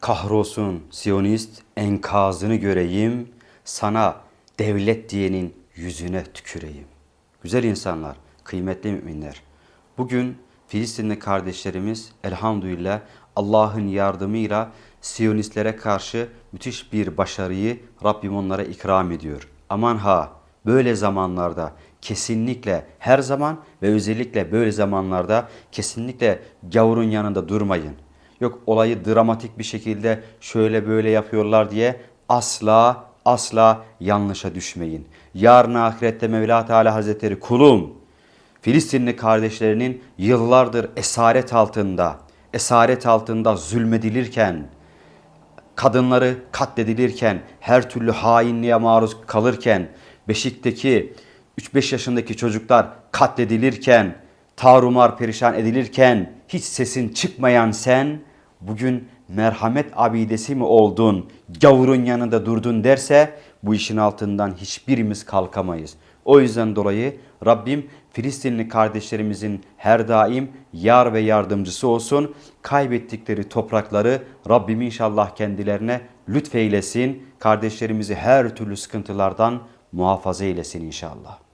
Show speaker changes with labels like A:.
A: Kahrolsun Siyonist enkazını göreyim, sana devlet diyenin yüzüne tüküreyim. Güzel insanlar, kıymetli müminler. Bugün Filistinli kardeşlerimiz elhamdülillah Allah'ın yardımıyla Siyonistlere karşı müthiş bir başarıyı Rabbim onlara ikram ediyor. Aman ha böyle zamanlarda kesinlikle her zaman ve özellikle böyle zamanlarda kesinlikle gavurun yanında durmayın. Yok olayı dramatik bir şekilde şöyle böyle yapıyorlar diye asla asla yanlışa düşmeyin. Yarın ahirette Mevla Teala Hazretleri kulum Filistinli kardeşlerinin yıllardır esaret altında, esaret altında zulmedilirken, kadınları katledilirken, her türlü hainliğe maruz kalırken, Beşik'teki 3-5 yaşındaki çocuklar katledilirken, tarumar perişan edilirken, hiç sesin çıkmayan sen, bugün merhamet abidesi mi oldun, gavurun yanında durdun derse, bu işin altından hiçbirimiz kalkamayız. O yüzden dolayı Rabbim Filistinli kardeşlerimizin her daim yar ve yardımcısı olsun. Kaybettikleri toprakları Rabbim inşallah kendilerine lütfeylesin. Kardeşlerimizi her türlü sıkıntılardan muhafaza eylesin inşallah.